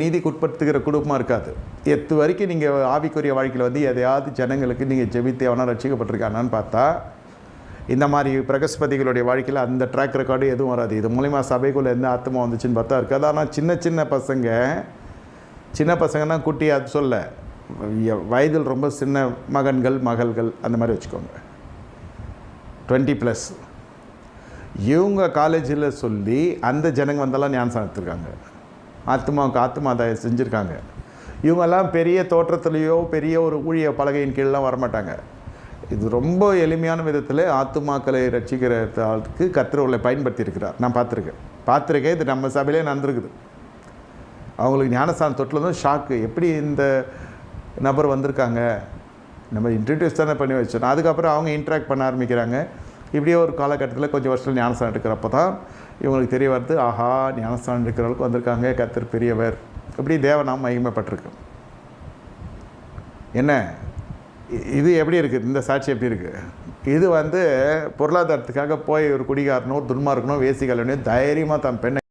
நீதிக்கு உட்படுத்துகிற குடும்பமாக இருக்காது. எத்து வரைக்கும் நீங்கள் ஆவிக்குரிய வாழ்க்கையில் வந்து எதையாவது ஜனங்களுக்கு நீங்கள் ஜெபித்து அவனா ரசிக்கப்பட்டிருக்கானான்னு பார்த்தா இந்த மாதிரி பிரகஸ்பதிகளுடைய வாழ்க்கையில் அந்த ட்ராக் ரெக்கார்டு எதுவும் வராது. இது மூலிமா சபைக்குள்ளே எந்த ஆத்மா வந்துச்சுன்னு பார்த்தா இருக்காது. ஆனால் சின்ன சின்ன பசங்க சின்ன பசங்கன்னா குட்டி அது சொல்ல வயதில் ரொம்ப சின்ன மகன்கள் மகள்கள் அந்த மாதிரி வச்சுக்கோங்க. டுவெண்ட்டி ப்ளஸ் இவங்க காலேஜில் சொல்லி அந்த ஜனங்க வந்தெல்லாம் ஞானசானம் எடுத்திருக்காங்க ஆத்மாவுக்கு ஆத்மாதாயம் செஞ்சுருக்காங்க. இவங்கெல்லாம் பெரிய தோற்றத்துலேயோ பெரிய ஒரு ஊழிய பலகையின் கீழெலாம் வரமாட்டாங்க. இது ரொம்ப எளிமையான விதத்தில் ஆத்துமாக்களை ரட்சிக்கிறதுக்கு கத்திரவர்களை பயன்படுத்தியிருக்கிறார். நான் பார்த்துருக்கேன். பார்த்துருக்கேன். இது நம்ம சபையிலே நடந்திருக்குது. அவங்களுக்கு ஞானஸ்தானம் தொட்டில் ஷாக்கு. எப்படி இந்த நபர் வந்திருக்காங்க? நம்ம இன்ட்ரடியூஸ் தானே பண்ணி வச்சோம். அதுக்கப்புறம் அவங்க இன்ட்ராக்ட் பண்ண ஆரம்பிக்கிறாங்க. இப்படியே ஒரு காலகட்டத்தில் கொஞ்சம் வருஷத்தில் ஞானஸ்தானம் எடுக்கிறப்ப தான் இவங்களுக்கு தெரிய வருது ஆஹா ஞானஸ்தானம் எடுக்கிறவங்களுக்கு வந்திருக்காங்க கத்தர் பெரியவர். இப்படி தேவநாமம் மகிமைப்பட்டிருக்கு. என்ன? இது எப்படி இருக்குது இந்த சாட்சி எப்படி இருக்குது இது வந்து பொருளாதாரத்துக்காக போய் ஒரு குடிகாரனோ துன்மார்க்கனோ வேசிகளனோ தைரியமாக தன் பெண்ணை